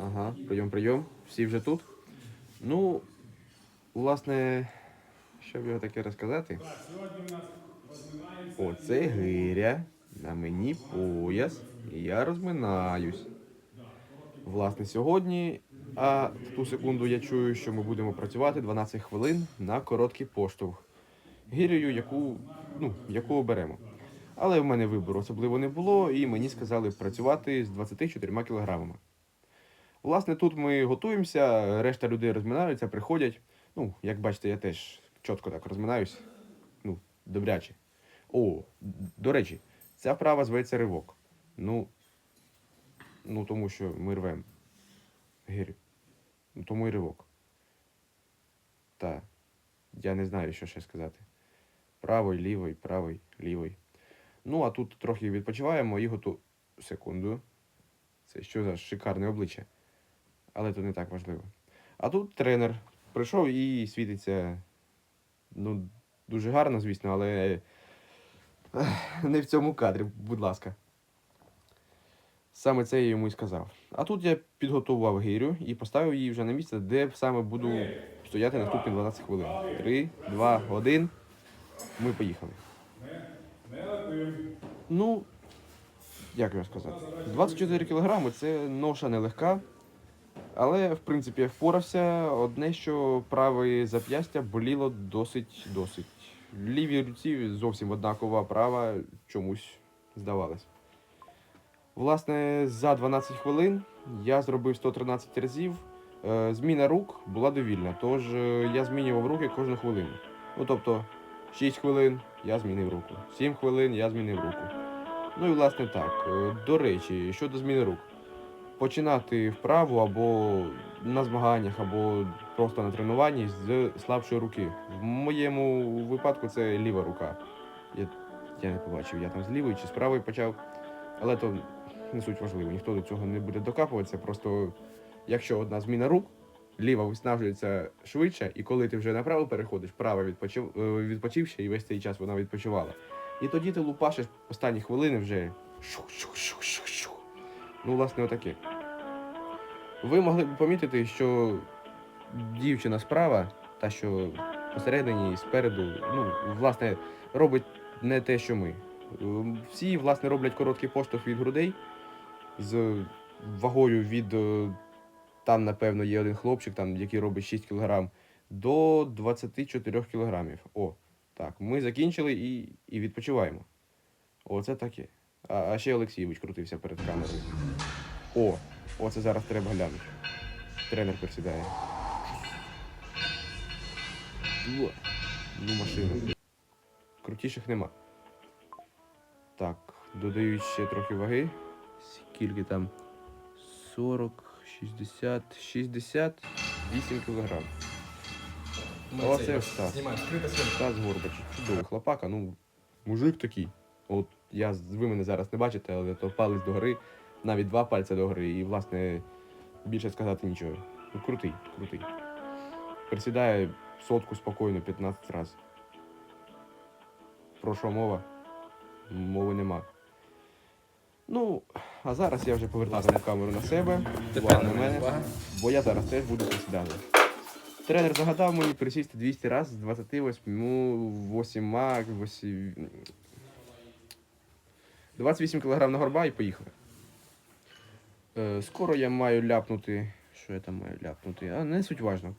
Ага, прийом, прийом. Всі вже тут. Ну, власне, що б його таке розказати? Оце гиря, на мені пояс, і я розминаюсь. Власне, сьогодні, а в ту секунду я чую, що ми будемо працювати 12 хвилин на короткий поштовх. Гирею, яку, ну, яку оберемо. Але в мене вибору особливо не було, і мені сказали працювати з 24 кілограмами. Власне, тут ми готуємося, решта людей розминаються, приходять. Ну, як бачите, я теж чітко так розминаюсь. Ну, добряче. О, до речі, ця вправа зветься ривок. Ну, ну тому що ми рвемо. Гирю. Ну, тому і ривок. Та. Я не знаю, що ще сказати. Правий, лівий, правий, лівий. Ну, а тут трохи відпочиваємо і готу. Секунду. Це що за шикарне обличчя. Але то не так важливо. А тут тренер прийшов і світиться. Ну, дуже гарно, звісно, але не в цьому кадрі, будь ласка. Саме це я йому і сказав. А тут я підготував гирю і поставив її вже на місце, де саме буду стояти наступні 12 хвилин. 3, 2, 1. Ми поїхали. Ну, як його сказати? 24 кілограми це ноша нелегка. Але, в принципі, я впорався. Одне, що праве зап'ястя боліло досить досить. В лівій руці зовсім однакова права чомусь здавалось. Власне, за 12 хвилин я зробив 113 разів. Е, Зміна рук була довільна, тож е, я змінював руки кожну хвилину. Ну тобто, 6 хвилин я змінив руку, 7 хвилин я змінив руку. Ну і власне так. Е, До речі, щодо зміни рук. Починати вправу або на змаганнях, або просто на тренуванні з слабшої руки. В моєму випадку це ліва рука. Я, я не побачив, я там з лівої чи з правої почав. Але то не суть важливо, ніхто до цього не буде докапуватися. Просто якщо одна зміна рук, ліва виснажується швидше, і коли ти вже направо переходиш, права відпочив, е, відпочивши, і весь цей час вона відпочивала. І тоді ти лупашиш останні хвилини вже. Шух-шух-шух-шух-шух. Ну, власне, отаке. Ви могли б помітити, що дівчина справа, та що посередині і спереду, ну, власне, робить не те, що ми. Ем, Всі, власне, роблять короткий поштовх від грудей з вагою від. е, Там, напевно, є один хлопчик, там, який робить 6 кг, до 24 кг. О, так, ми закінчили і, і відпочиваємо. Оце таке. А, а ще Олексійович крутився перед камерою. О, оце зараз треба глянути. Тренер присідає. Во. Ну, машина. Крутіших нема. Так, додаю ще трохи ваги. Скільки там? 40, 60, 68 кілограм. Оце сьомка. Стас Горбач. Чудовий хлопака, ну, мужик такий. От я, ви мене зараз не бачите, але то палець до гори, навіть два пальця до гори, і, власне, більше сказати нічого. Ну, крутий, крутий. Присідає сотку спокійно 15 разів. Про що мова? Мови нема. Ну, а зараз я вже повертатиму камеру на себе, Тепер увагу на мене бо я зараз теж буду присідати. Тренер загадав мені присісти 200 разів з 28 8, 8... 28 кг на горба і поїхали. Е, скоро я маю ляпнути. Що я там маю ляпнути? А не суть важно.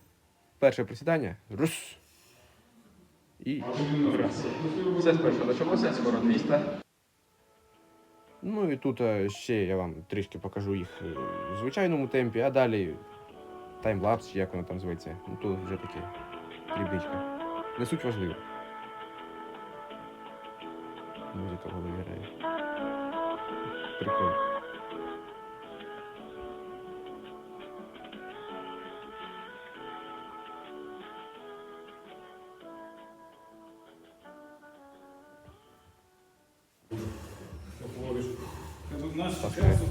Перше присідання. Рус. І раз. Все спершу почалося, скоро 200. Ну і тут е, ще я вам трішки покажу їх е, в звичайному темпі, а далі таймлапс, чи як воно там зветься. Ну тут вже таке дрібничка. Не суть важливо. Музика в голові грає. Прикольно.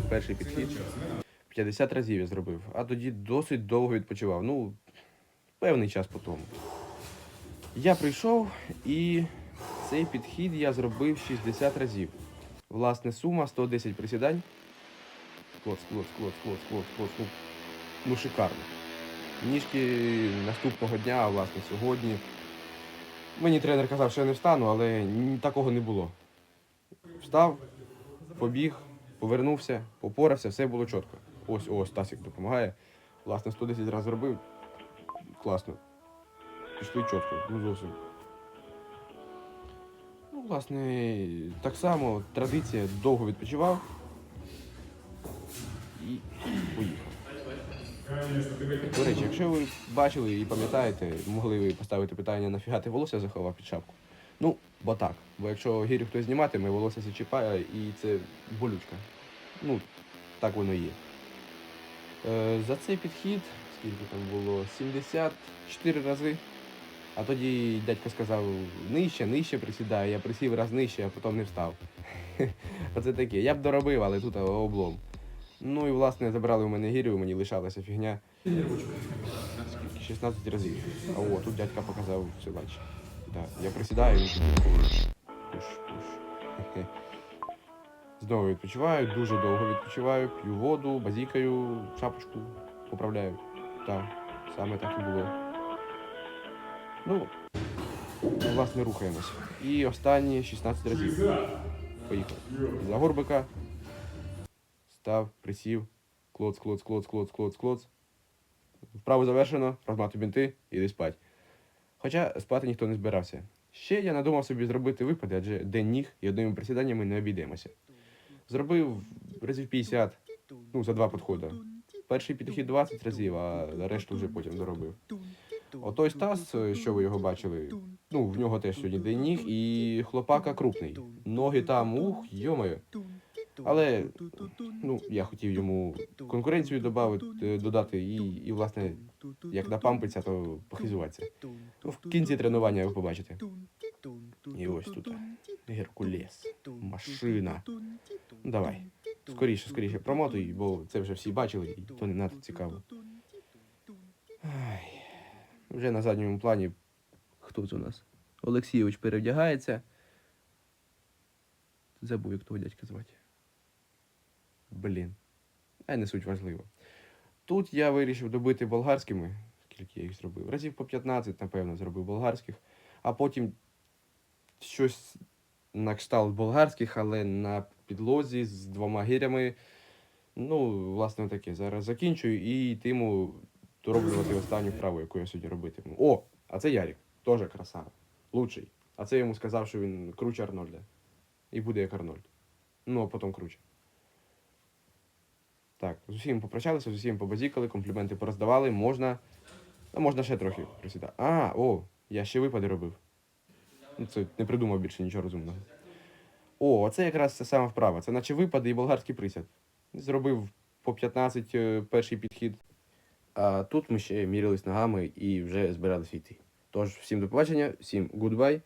Перший підхід. 50 разів я зробив, а тоді досить довго відпочивав. Ну, певний час по тому. Я прийшов і цей підхід я зробив 60 разів. Власне, сума 110 присідань. клоц, клоц, клоц, клоц, клоц, клоц. Ну, ну шикарно. Ніжки наступного дня, власне сьогодні. Мені тренер казав, що я не встану, але такого не було. Встав, побіг, повернувся, попорався, все було чітко. Ось, ось, Стасік допомагає. Власне, 110 разів зробив. Класно. Пішли чітко, ну зовсім. Власне, так само традиція довго відпочивав і поїхав. До речі, якщо ви бачили і пам'ятаєте, могли ви поставити питання, нафіга ти волосся заховав під шапку. Ну, бо так. Бо якщо гірю хтось зніматиме, волосся зачіпає і це болючка. Ну, так воно є. Е, за цей підхід, скільки там було, 74 рази. А тоді дядько сказав, нижче, нижче присідає, я присів раз нижче, а потім не встав. Оце таке. Я б доробив, але тут облом. Ну і власне забрали у мене гірю, мені лишалася фігня. 16 разів. А о, тут дядька показав бачиш. Да. Я присідаю, він тут пуш, пуш. Знову відпочиваю, дуже довго відпочиваю, п'ю воду, базікаю, шапочку поправляю. Так, саме так і було. Ну, власне, рухаємось. І останні 16 разів. Поїхали. За горбика. Став, присів. Клоц, клоц, клоц, клоц, клоц, клоц. Вправо завершено, розмати бінти, іди спать. Хоча спати ніхто не збирався. Ще я надумав собі зробити випади, адже день ніг і одними присіданнями не обійдемося. Зробив разів 50, ну, за два підходи. Перший підхід 20 разів, а решту вже потім доробив. Отой Стас, що ви його бачили, ну, в нього теж сьогодні день ніг, і хлопака крупний. Ноги там, ух, йомаю. Але ну, я хотів йому конкуренцію добавити, додати і, і, власне, як напампиться, то похизуватися. Ну, в кінці тренування ви побачите. І ось тут Геркулес. Машина. Давай. Скоріше, скоріше промотуй, бо це вже всі бачили, і то не надто цікаво. Ай. Вже на задньому плані. Хто це у нас? Олексійович перевдягається. Забув, як того дядька звати. Блін. А не суть важливо. Тут я вирішив добити болгарськими, скільки я їх зробив. Разів по 15, напевно, зробив болгарських, а потім щось на кшталт болгарських, але на підлозі з двома гирями. Ну, власне, таке. Зараз закінчую і йтиму дороблювати останню вправу, яку я сьогодні робитиму. О, а це Ярік, теж красава. Лучший. А це йому сказав, що він круче Арнольда. І буде як Арнольд. Ну, а потім круче. Так, з усім попрощалися, з усім побазікали, компліменти пороздавали, можна. А можна ще трохи присідати. А, о, я ще випади робив. Ну, це не придумав більше нічого розумного. О, оце якраз це саме вправа. Це наче випади і болгарський присяд. Зробив по 15 е, перший підхід. А тут ми ще мірились ногами і вже збиралися йти. Тож, всім до побачення, всім гудбай.